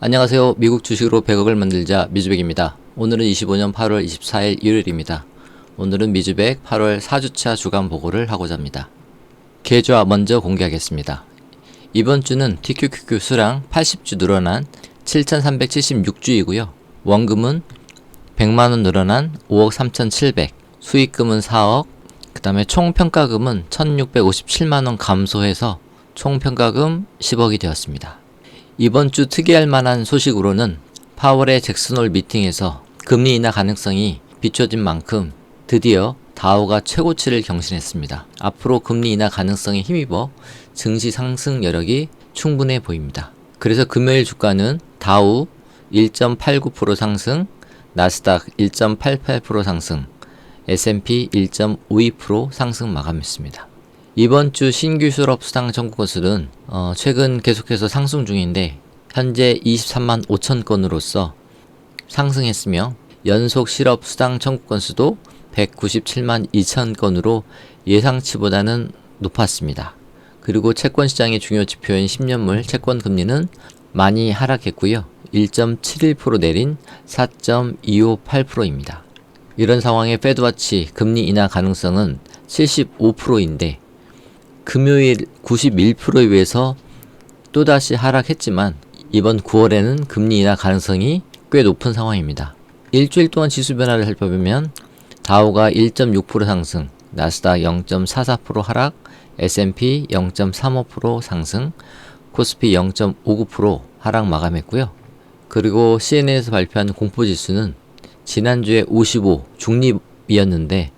안녕하세요. 미국 주식으로 100억을 만들자 미주백입니다. 오늘은 25년 8월 24일 일요일입니다. 오늘은 미주백 8월 4주차 주간 보고를 하고자 합니다. 계좌 먼저 공개하겠습니다. 이번 주는 TQQQ 수량 80주 늘어난 7,376주이고요. 원금은 100만원 늘어난 5억 3,700, 수익금은 4억, 그 다음에 총 평가금은 1,657만원 감소해서 총 평가금 10억이 되었습니다. 이번 주 특이할 만한 소식으로는 파월의 잭슨홀 미팅에서 금리 인하 가능성이 비춰진 만큼 드디어 다우가 최고치를 경신했습니다. 앞으로 금리 인하 가능성에 힘입어 증시 상승 여력이 충분해 보입니다. 그래서 금요일 주가는 다우 1.89% 상승, 나스닥 1.88% 상승, S&P 1.52% 상승 마감했습니다. 이번 주 신규 수업 수당 청구 건수는 어, 최근 계속해서 상승 중인데 현재 23만 5천 건으로서 상승했으며 연속 실업 수당 청구 건수도 197만 2천 건으로 예상치보다는 높았습니다. 그리고 채권 시장의 중요 지표인 10년물 채권 금리는 많이 하락했고요. 1.71% 내린 4.258%입니다. 이런 상황에 페드와치 금리 인하 가능성은 75%인데 금요일 91%에 비해서 또다시 하락했지만 이번 9월에는 금리 인하 가능성이 꽤 높은 상황입니다. 일주일 동안 지수 변화를 살펴보면 다우가 1.6% 상승, 나스닥 0.44% 하락, S&P 0.35% 상승, 코스피 0.59% 하락 마감했고요. 그리고 CNN에서 발표한 공포지수는 지난주에 55 중립이었는데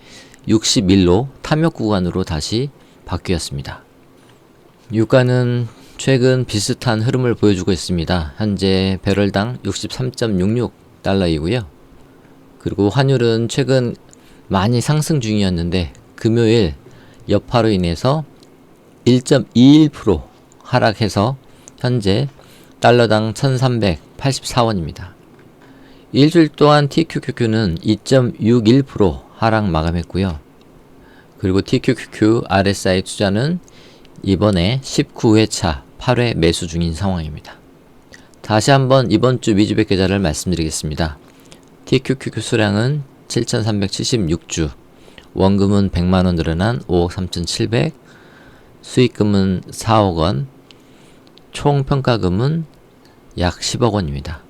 61로 탐욕 구간으로 다시 바뀌었습니다. 유가는 최근 비슷한 흐름을 보여주고 있습니다. 현재 배럴당 63.66달러이고요. 그리고 환율은 최근 많이 상승 중이었는데 금요일 여파로 인해서 1.21% 하락해서 현재 달러당 1384원입니다. 일주일 동안 TQQQ는 2.61% 하락 마감했고요. 그리고 TQQQ RSI 투자는 이번에 19회차 8회 매수 중인 상황입니다. 다시 한번 이번 주 미주백 계좌를 말씀드리겠습니다. TQQQ 수량은 7,376주, 원금은 100만원 늘어난 5억 3,700, 수익금은 4억 원, 총 평가금은 약 10억 원입니다.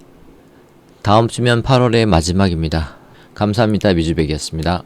다음 주면 8월의 마지막입니다. 감사합니다. 미주백이었습니다.